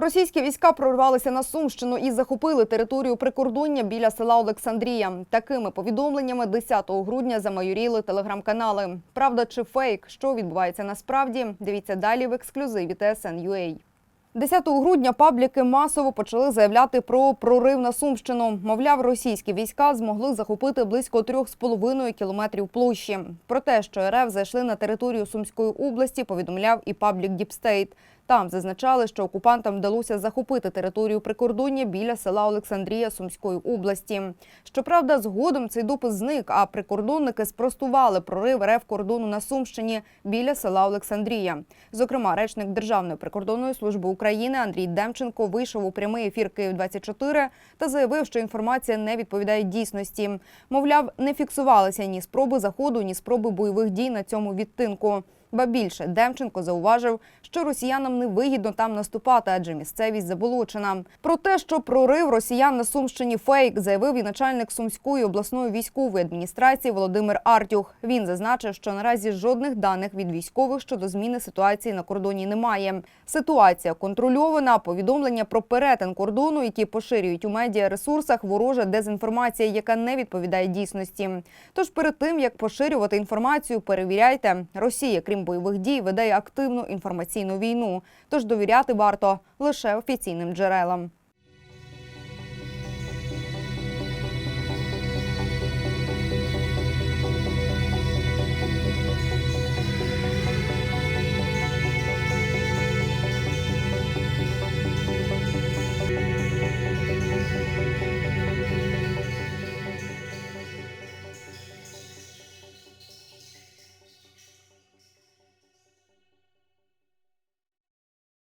Російські війська прорвалися на Сумщину і захопили територію прикордоння біля села Олександрія. Такими повідомленнями 10 грудня замайоріли телеграм-канали. Правда чи фейк, що відбувається насправді? Дивіться далі в ексклюзиві TSN.ua. 10 грудня пабліки масово почали заявляти про прорив на Сумщину. Мовляв, російські війська змогли захопити близько 3,5 кілометрів площі. Про те, що РФ зайшли на територію Сумської області, повідомляв і паблік Діпстейт. Там зазначали, що окупантам вдалося захопити територію прикордоння біля села Олександрія Сумської області. Щоправда, згодом цей допис зник, а прикордонники спростували прорив РФ кордону на Сумщині біля села Олександрія. Зокрема, речник Державної прикордонної служби України Андрій Демченко вийшов у прямий ефір Київ 24 та заявив, що інформація не відповідає дійсності. Мовляв, не фіксувалися ні спроби заходу, ні спроби бойових дій на цьому відтинку. Ба більше Демченко зауважив, що росіянам не вигідно там наступати, адже місцевість заболочена. Про те, що прорив росіян на Сумщині фейк, заявив і начальник Сумської обласної військової адміністрації Володимир Артюх. Він зазначив, що наразі жодних даних від військових щодо зміни ситуації на кордоні немає. Ситуація контрольована. Повідомлення про перетин кордону, які поширюють у медіаресурсах, ворожа дезінформація, яка не відповідає дійсності. Тож перед тим як поширювати інформацію, перевіряйте. Росія, крім бойових дій, веде й активну інформаційну війну. Тож довіряти варто лише офіційним джерелам.